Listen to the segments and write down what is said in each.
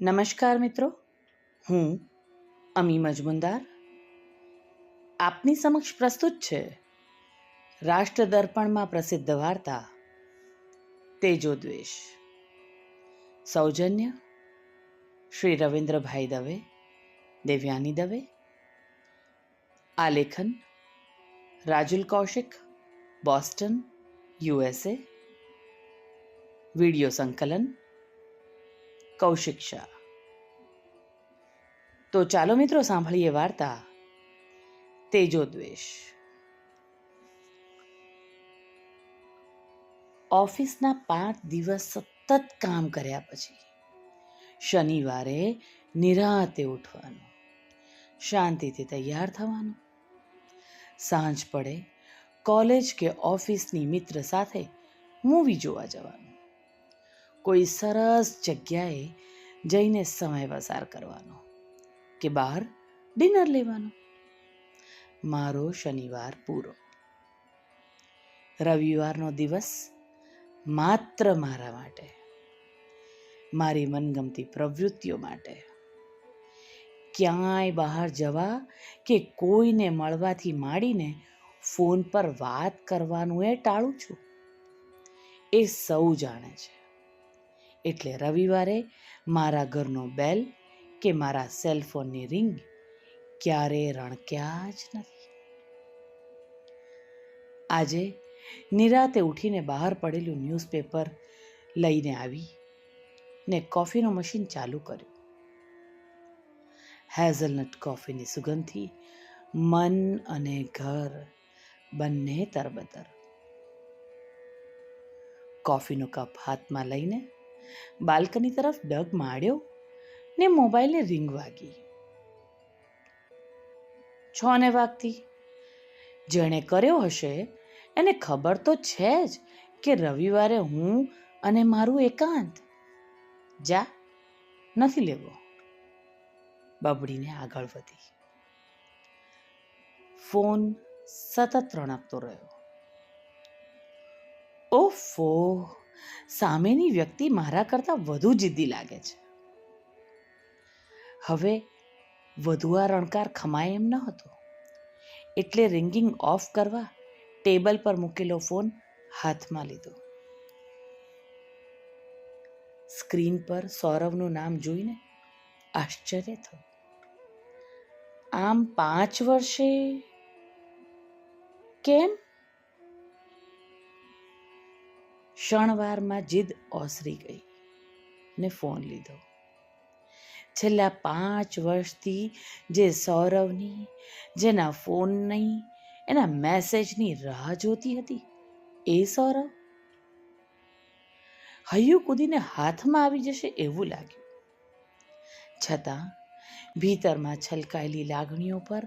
નમસ્કાર મિત્રો. હું અમી મજમુનદાર આપની સમક્ષ પ્રસ્તુત છે રાષ્ટ્ર દર્પણમાં પ્રસિદ્ધ વાર્તા તેજો દ્વેષ સૌજન્ય શ્રી રવિન્દ્રભાઈ દવે, દેવ્યાની દવે. આલેખન Rajul Kaushik, Boston USA video સંકલન કૌશિક શાહ. તો ચાલો મિત્રો સાંભળીએ વાર્તા તેજો દ્વેષ. ઓફિસના પાંચ દિવસ સતત કામ કર્યા પછી શનિવારે નિરાતે ઉઠવાનું, શાંતિથી તૈયાર થવાનું. સાંજ પડે, કોલેજ કે ઓફિસની મિત્ર સાથે મૂવી જોવા જવાનું. કોઈ સરસ જગ્યાએ જઈને સમય પસાર કરવાનો કે બહાર ડિનર લેવાનું. મારો શનિવાર પૂરો. રવિવારનો દિવસ માત્ર મારા માટે. મારી મનગમતી પ્રવૃત્તિઓ માટે. ક્યાંય બહાર જવા કે કોઈને મળવાથી માંડીને ફોન પર વાત કરવાનું એ ટાળું છું. એ સૌ જાણે છે. એટલે રવિવારે મારા ઘરનો બેલ કે મારા સેલફોનની રિંગ ક્યારે રણક્યા જ નથી. આજે નિરાતે ઉઠીને બહાર પડેલું ન્યૂઝપેપર લઈને આવી ને કોફીનું મશીન ચાલુ કર્યું. હેઝલનટ કોફીની સુગંધથી મન અને ઘર બંને તરબતર. કોફીનો કપ હાથમાં લઈને બાલ્કની તરફ ડગ માળ્યો ને મોબાઈલને રિંગ વાગી. છ ને વાગતી. જેણે કર્યો હશે એને ખબર તો છે જ કે રવિવારે હું અને મારું એકાંત જા નથી લેવો. બબડીને આગળ વધી. ફોન સતત રણકતો રહ્યો. ઓફો. સામેની વ્યક્તિ મારા કરતાં વધુ જિદ્દી લાગે છે. હવે વધુ આ રણકાર ખમાય એમ ન હતો. એટલે રિંગિંગ ઓફ કરવા ટેબલ પર મૂકેલો ફોન હાથમાં લીધો. સ્ક્રીન પર સૌરવનું નામ જોઈને આશ્ચર્ય થયું. આમ પાંચ વર્ષે કેમ? ક્ષણવારમાં જીદ ઓસરી ગઈ ને ફોન લીધો. છેલ્લા પાંચ વર્ષથી જે સૌરવની, જેના ફોનની એના મેસેજની રાહ જોતી હતી, એ સૌરવ? હૈયું કૂદીને હાથમાં આવી જશે એવું લાગ્યું. છતાં ભીતરમાં છલકાયેલી લાગણીઓ પર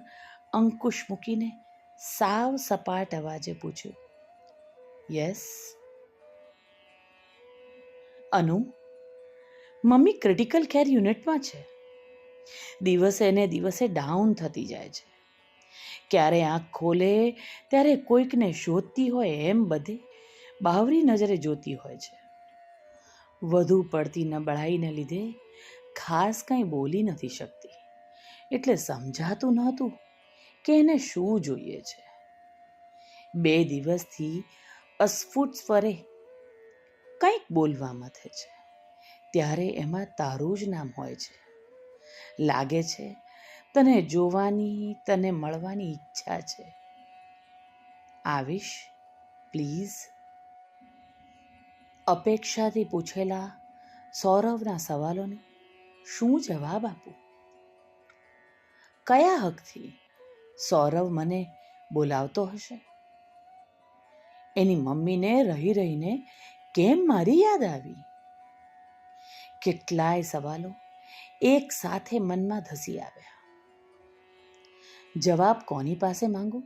અંકુશ મૂકીને સાવ સપાટ અવાજે પૂછ્યું યસ અનુ, મમ્મી ક્રિટિકલ કેર યુનિટમાં છે. દિવસે ને દિવસે ડાઉન થતી જાય છે. ક્યારે આંખ ખોલે, ત્યારે કોઈકને શોધતી હોય એમ બધે બાવરી નજરે જોતી હોય છે. વધુ પડતી નબળાઈને લીધે ખાસ કંઈ બોલી નથી શકતી. એટલે સમજાતું નહોતું કે એને શું જોઈએ છે. બે દિવસથી અસ્ફુટ સ્વરે કંઈક બોલવા મથે છે. ત્યારે એમાં તારું જ નામ હોય છે. લાગે છે તને જોવાની, તને મળવાની ઈચ્છા છે. આવીશ, પ્લીઝ. અપેક્ષાથી પૂછેલા સૌરવના સવાલોને શું જવાબ આપું? કયા હકથી સૌરવ મને બોલાવતો હશે? એની મમ્મીને રહી રહીને કેમ મારી યાદ આવી? કેટલાય સવાલો એક સાથે મનમાં ધસી આવ્યા. જવાબ કોની પાસે માંગુ?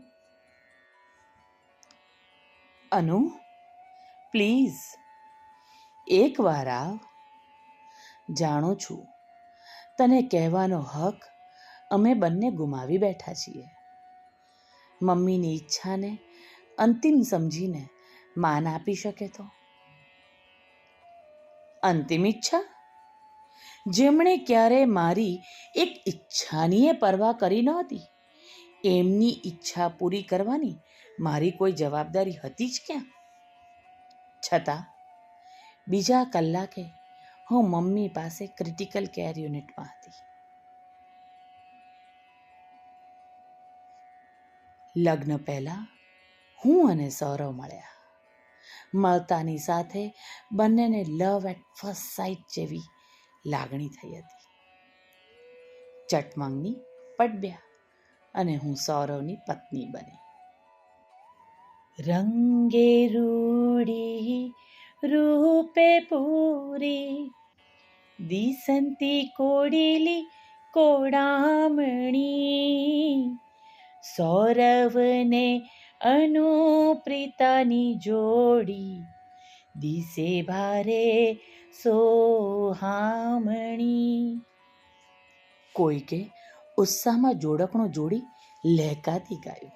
અનુ, પ્લીઝ એકવાર આવ. જાણું છું, તને કહેવાનો હક અમે બંને ગુમાવી બેઠા છીએ. મમ્મીની ઈચ્છાને અંતિમ સમજીને માન આપી શકે તો? અંતિમ ઈચ્છા? જેમણે ક્યારે મારી એક ઈચ્છાનીય પરવા કરી નહોતી, એમની ઈચ્છા પૂરી કરવાની મારી કોઈ જવાબદારી હતી જ ક્યાં? છતાં, બીજા કલાકે હું મમ્મી પાસે ક્રિટિકલ કેર યુનિટમાં હતી. લગ્ન પહેલાં હું અને સૌરવ મળ્યા. મળતાની સાથે બંનેને લવ એટ ફર્સ્ટ સાઇટ જેવી લાગણી થઈ હતી. ચટમંગની પડબ્યા અને હું સૌરવની પત્ની બની. રંગે રૂડી, રૂપે પૂરી, દિસંતી કોડીલી, કોડામણી. સૌરવને અનુપ્રિતાની જોડી. દિશે ભારે સોહામણી. કોઈકે ઉત્સાહમાં જોડકણું જોડી લહેકાતી ગાયું.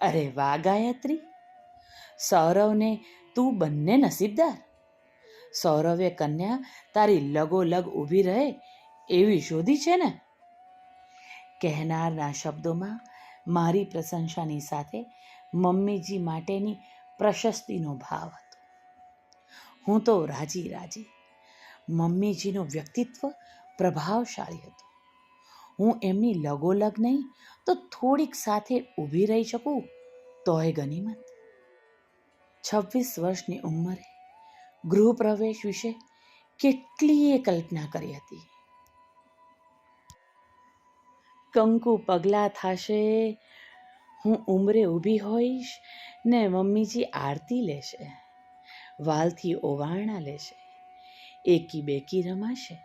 અરે વાહ ગાયત્રી, સૌરવને તું બંને નસીબદાર. સૌરવે કન્યા તારી લગોલગ ઊભી રહે એવી શોધી છે ને? કહેનારના શબ્દોમાં મારી પ્રશંસાની સાથે મમ્મીજી માટેની પ્રશસ્તિનો ભાવ હતો. હું તો રાજી રાજી મમ્મીજીનું વ્યક્તિત્વ પ્રભાવશાળી હતું. હું એમની લગોલગ નહીં, તો થોડીક સાથે ઊભી રહી શકું તોય ગનીમત. છવ્વીસ વર્ષની ઉંમરે ગૃહપ્રવેશ વિશે કેટલીય કલ્પના કરી હતી. કંકુ પગલાં થશે. હું ઉંમરે ઊભી હોઈશ ને મમ્મીજી આરતી લેશે. વાલથી ઓવારણા લેશે. એકી બેકી રમાશે.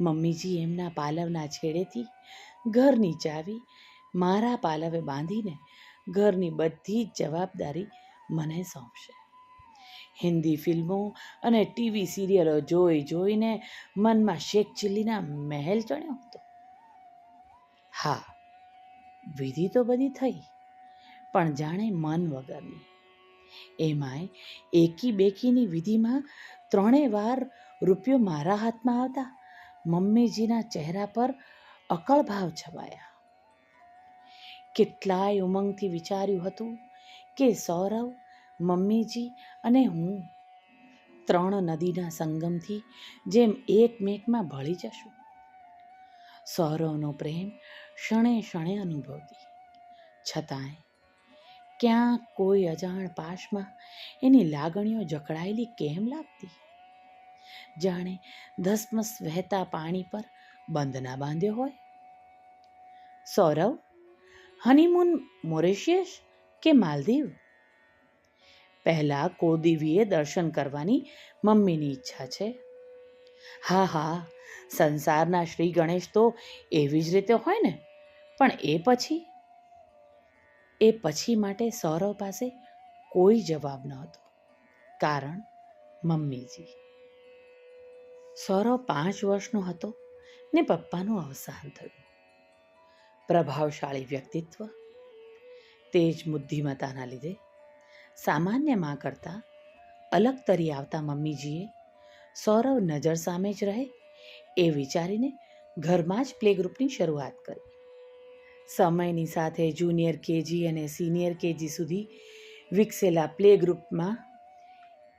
મમ્મીજી એમના પાલવના છેડેથી ઘરની ચાવી મારા પાલવે બાંધીને ઘરની બધી જ જવાબદારી મને સોંપશે. હિન્દી ફિલ્મો અને ટીવી સિરિયલો જોઈ જોઈને મનમાં શેખ ચિલ્લીના મહેલ ચણ્યો હતો. હા, વિધિ તો બધી થઈ, પણ જાણે મન વગરની. એમાંય એકી બેકીની વિધિમાં ત્રણેય વાર રૂપિયો મારા હાથમાં આવતા, મમ્મીજીના ચહેરા પર અકળ છવાયા. કેટલાય ઉમંગથી વિચાર્યું હતું કે સૌરવ, મમ્મીજી અને હું ત્રણ નદીના સંગમથી જેમ એકમેકમાં ભળી જશું. સૌરવનો પ્રેમ ક્ષણે ક્ષણે અનુભવતી. છતાંય ક્યાં કોઈ અજાણ પાશમાં એની લાગણીઓ જકડાયેલી કેમ લાગતી? જાણે ધસમસ વહેતા પાણી પર બંધના બાંધ્યો હોય? સૌરવ હનીમૂન મોરેશિયસ કે માલદીવ? પહેલાં કોદીવીએ દર્શન કરવાની મમ્મીની ઈચ્છા છે. હા હા, સંસારના શ્રી ગણેશ તો એવી જ રીતે હોય ને? પણ એ પછી? એ પછી માટે સૌરવ પાસે કોઈ જવાબ ન હતો. કારણ મમ્મીજી. સૌરવ પાંચ વર્ષનો હતો ને પપ્પાનું અવસાન થયું. પ્રભાવશાળી વ્યક્તિત્વ, તેજ બુદ્ધિમત્તાના લીધે સામાન્યમાં કરતાં અલગ તરી આવતા મમ્મીજીએ સૌરવ નજર સામે જ રહે એ વિચારીને ઘરમાં જ પ્લે ગ્રુપની શરૂઆત કરી. સમયની સાથે જુનિયર કેજી અને સિનિયર કેજી સુધી વિકસેલા પ્લે ગ્રુપમાં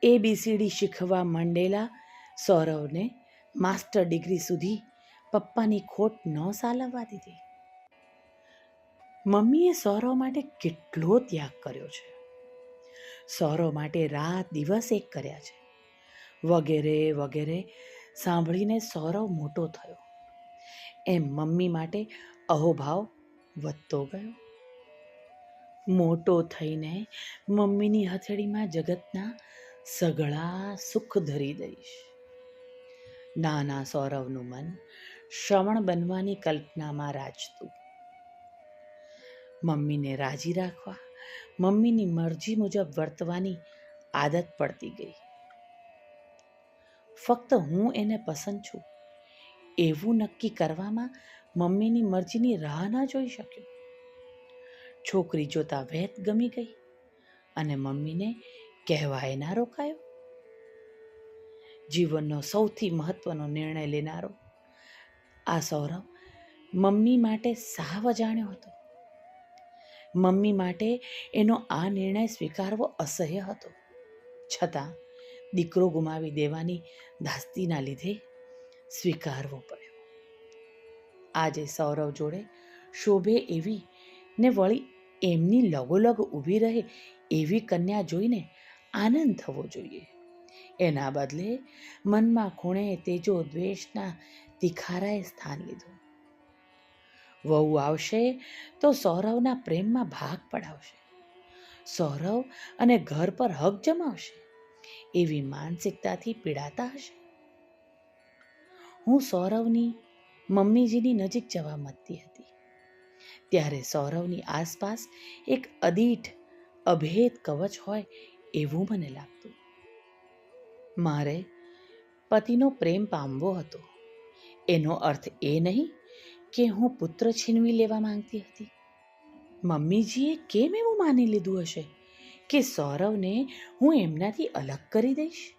એબીસીડી શીખવા માંડેલા સૌરવને માસ્ટર ડિગ્રી સુધી પપ્પાની ખોટ ન સાલવવા દીધી મમ્મીએ સૌરવ માટે કેટલો ત્યાગ કર્યો છે. સૌરવ માટે રાત દિવસ એક કર્યા છે. વગેરે વગેરે સાંભળીને સૌરવ મોટો થયો. એમ મમ્મી માટે અહોભાવ વધતો ગયો. મોટો થઈને મમ્મીની હથેળીમાં જગતના સઘળા સુખ ધરી દઈશ. નાના સૌરવનું મન શ્રવણ બનવાની કલ્પનામાં રાજતું. મમ્મીને રાજી રાખવા, મમ્મીની મરજી મુજબ વર્તવાની આદત પડતી ગઈ. ફક્ત હું એને પસંદ છું. એવું નક્કી કરવામાં મમ્મીની મરજીની રાહ ના જોઈ શક્યો. છોકરી જોતા વેત ગમી ગઈ અને મમ્મીને કહેવાય ના રોકાયો. જીવનનો સૌથી મહત્વનો નિર્ણય લેનારો આ સૌરવ મમ્મી માટે સાવ અજાણ્યો હતો. મમ્મી માટે એનો આ નિર્ણય સ્વીકારવો અસહ્ય હતો. છતાં દીકરો ગુમાવી દેવાની ધાસ્તીના લીધે સ્વીકારવો પડ્યો આજે સૌરવ જોડે શોભે એવી ને વળી એમની લગોલગ ઊભી રહે એવી કન્યા જોઈને આનંદ થવો જોઈએ. એના બદલે મનમાં ખૂણે તેજો દ્વેષના તિખારાએ સ્થાન લીધું. વહુ આવશે તો સૌરવના પ્રેમમાં ભાગ પડાવશે. સૌરવ અને ઘર પર હક જમાવશે. એવી માનસિકતાથી પીડાતા હશે. હું સૌરવની મમ્મીજીની નજીક જવા મતતી હતી. ત્યારે સૌરવની આસપાસ એક અદીઠ અભેદ કવચ હોય એવું મને લાગતું. મારે પતિનો પ્રેમ પામવો હતો. એનો અર્થ એ નહીં કે હું પુત્ર છીનવી લેવા માંગતી હતી. મમ્મીજીએ કેમ એવું માની લીધું હશે કે સૌરવને હું એમનાથી અલગ કરી દઈશ?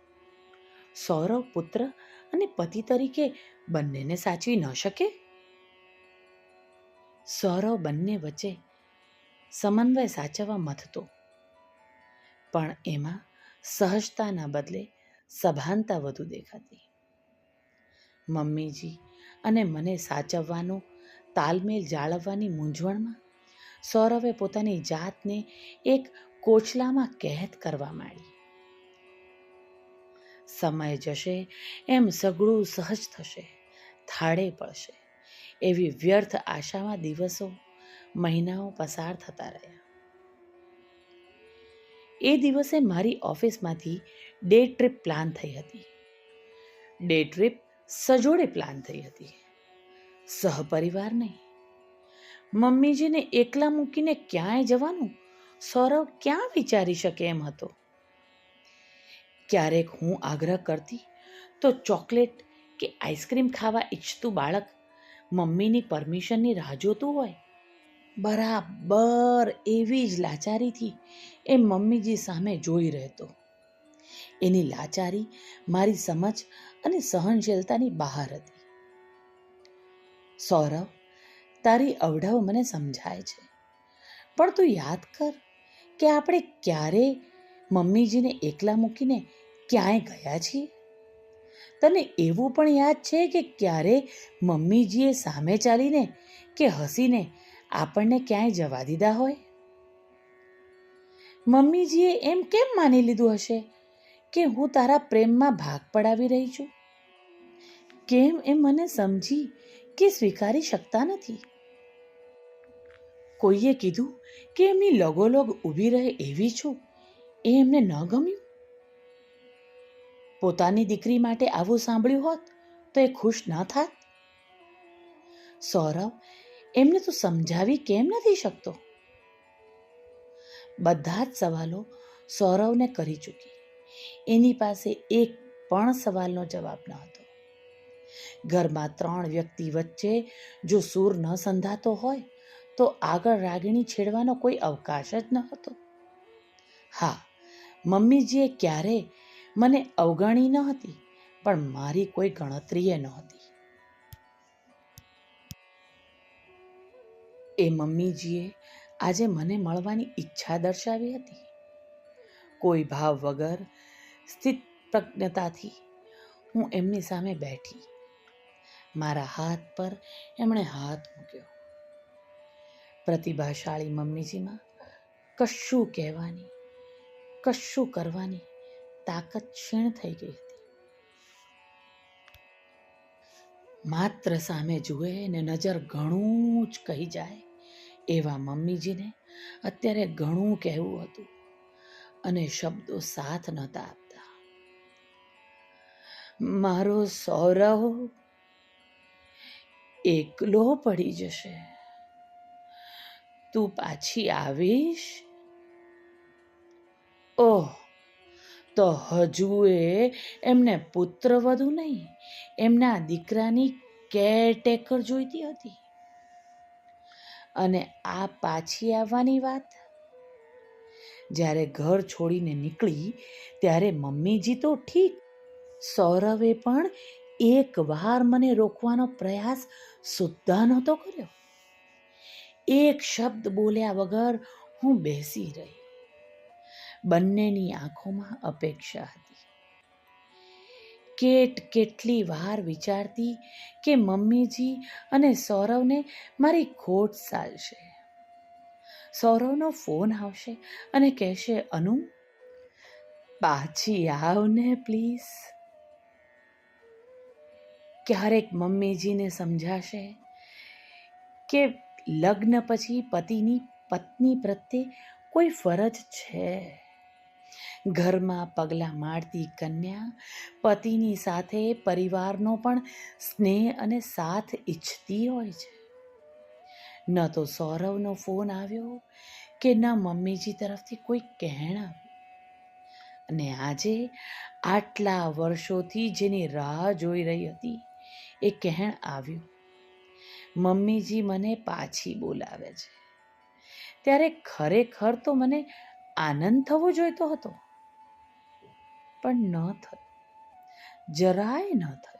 સૌરવ પુત્ર અને પતિ તરીકે બંનેને સાચવી ન શકે? સૌરવ બંને વચ્ચે સમન્વય સાચવવા મથતો. પણ એમાં સહજતાના બદલે સભાનતા વધુ દેખાતી. મમ્મીજી અને મને સાચવવાનો, તાલમેલ જાળવવાની મૂંઝવણમાં સૌરવે પોતાની જાતને એક કોચલામાં કેદ કરવા માંડી. સમય જશે, એમ સઘળું સહજ થશે, થાળે પડશે. એવી વ્યર્થ આશામાં દિવસો, મહિનાઓ પસાર થતા રહ્યા. એ દિવસે મારી ઓફિસમાંથી ડે ટ્રીપ પ્લાન થઈ હતી. ડે ટ્રીપ સજોડે પ્લાન થઈ હતી. સહપરિવાર નહીં. મમ્મીજીને એકલા મૂકીને ક્યાંય જવાનું? સૌરવ ક્યાં વિચારી શકે એમ હતો? ક્યારેક હું આગ્રહ કરતી, તો ચોકલેટ કે આઈસ્ક્રીમ ખાવા ઈચ્છતું બાળક મમ્મીની પરમિશનની રાહ જોતું હોય? બરાબર એવી જ લાચારીથી એ મમ્મીજી સામે જોઈ રહેતો. એની લાચારી મારી સમજ અને સહનશીલતાની બહાર હતી. સૌરવ તારી અવઢવ મને સમજાય છે. પણ તું યાદ કર કે આપણે ક્યારે મમ્મીજીને એકલા મૂકીને ક્યાંય ગયા છીએ? તને એવું પણ યાદ છે કે ક્યારે મમ્મીજીએ સામે ચાલીને કે હસીને આપણને ક્યાંય જવા દીધા હોય? મમ્મીજીએ એમ કેમ માની લીધું હશે કે હું તારા પ્રેમમાં ભાગ પડાવી રહી છું? કેમ એ મને સમજી કે સ્વીકારી શકતા નથી? કોઈએ કીધું કે એમની લગોલગ ઊભી રહે એવી છું, એ એમને ન ગમ્યું? પોતાની દીકરી માટે આવું સાંભળ્યું હોત, તો એ ખુશ ન થાત? સૌરવ એમને તું સમજાવી કેમ નથી શકતો? બધા જ સવાલો સૌરવને કરી ચૂકી. એની પાસે એક પણ સવાલનો જવાબ ન હતો. ઘરમાં ત્રણ વ્યક્તિ વચ્ચે જો સૂર ન સંધાતો હોય, તો આગળ રાગીણી છેડવાનો કોઈ અવકાશ જ ન હતો. હા, મમ્મીજીએ ક્યારે મને અવગણી ન હતી, પણ મારી કોઈ ગણતરીએ નહોતી એ મમ્મીજીએ આજે મને મળવાની ઈચ્છા દર્શાવી હતી. કોઈ ભાવ વગર સ્થિત પ્રજ્ઞતાથી હું એમની સામે બેઠી. મારા હાથ પર એમણે હાથ મૂક્યો. પ્રતિભાશાળી મમ્મીજીમાં કશું કહેવાની, કશું કરવાની તાકાત ક્ષીણ થઈ ગઈ હતી. માત્ર સામે જુએ ને નજર ઘણું જ કહી જાય એવા મમ્મીજીને અત્યારે ઘણું કહેવું હતું અને શબ્દો સાથ નહોતા આપતા. મારો સૌરવ, એકલો પડી જશે. તું પાછી આવીશ? ઓહ તો હજુ એમને પુત્ર વધુ નહીં. એમના દીકરાની કેરટેકર જોઈતી હતી. અને આ પાછી આવવાની વાત? જ્યારે ઘર છોડીને નીકળી, ત્યારે મમ્મીજી તો ઠીક. સૌરવે પણ એક વાર મને રોકવાનો પ્રયાસ સુદ્ધા નહોતો કર્યો. એક શબ્દ બોલ્યા વગર હું બેસી રહી. બંનેની આંખોમાં અપેક્ષા હતી. કેટ કેટલી વાર વિચારતી કે મમ્મીજી અને સૌરવને મારી ખોટ ચાલશે. સૌરવનો ફોન આવશે અને કહેશે, અનુ, પાછી આવને પ્લીઝ. ક્યારેક મમ્મીજીને સમજાશે કે લગ્ન પછી પતિની પત્ની પ્રત્યે કોઈ ફરજ છે. ઘરમાં પગલાં મારતી કન્યા, પતિની સાથે પરિવારનો પણ સ્નેહ અને સાથ ઈચ્છતી હોય છે. ન તો સૌરવનો ફોન આવ્યો કે ન મમ્મીજી તરફથી કોઈ કહેણ અને આજે આટલા વર્ષોથી જેની રાહ જોઈ રહી હતી, એ કહેણ આવ્યું. મમ્મીજી મને પાછી બોલાવે છે. ત્યારે ખરેખર તો મને આનંદ થવો જોઈતો હતો. પણ ન થયું. જરાય ન થયું.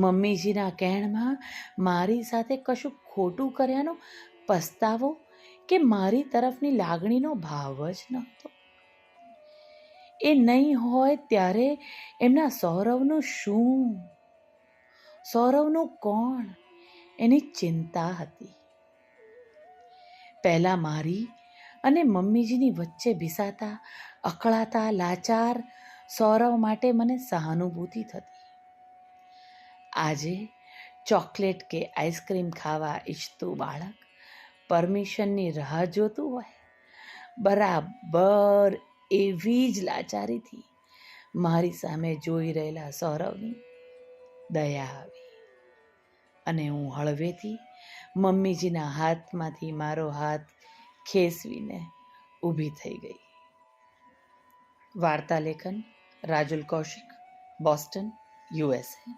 મમ્મીજીના કહેણમાં મારી સાથે કશું ખોટું કર્યાનો પસ્તાવો કે મારી તરફની લાગણીનો ભાવ જ નહોતો. એ નહીં હોય ત્યારે એમના સૌરવનું શું? સૌરવનું કોણ? એની ચિંતા હતી. પહેલાં મારી અને મમ્મીજીની વચ્ચે ભીસાતા અકળાતા, લાચાર સૌરવ માટે મને સહાનુભૂતિ થતી. આજે ચોકલેટ કે આઈસ્ક્રીમ ખાવા ઈચ્છતું બાળક પરમિશનની રાહ જોતું હોય. બરાબર એવી જ લાચારીથી મારી સામે જોઈ રહેલા સૌરવની દયા આવી. અને હું હળવેથી મમ્મીજીના હાથમાંથી મારો હાથ ખેસવીને ઊભી થઈ ગઈ. વાર્તા લેખન રાજુલ કૌશિક બોસ્ટન યુએસએ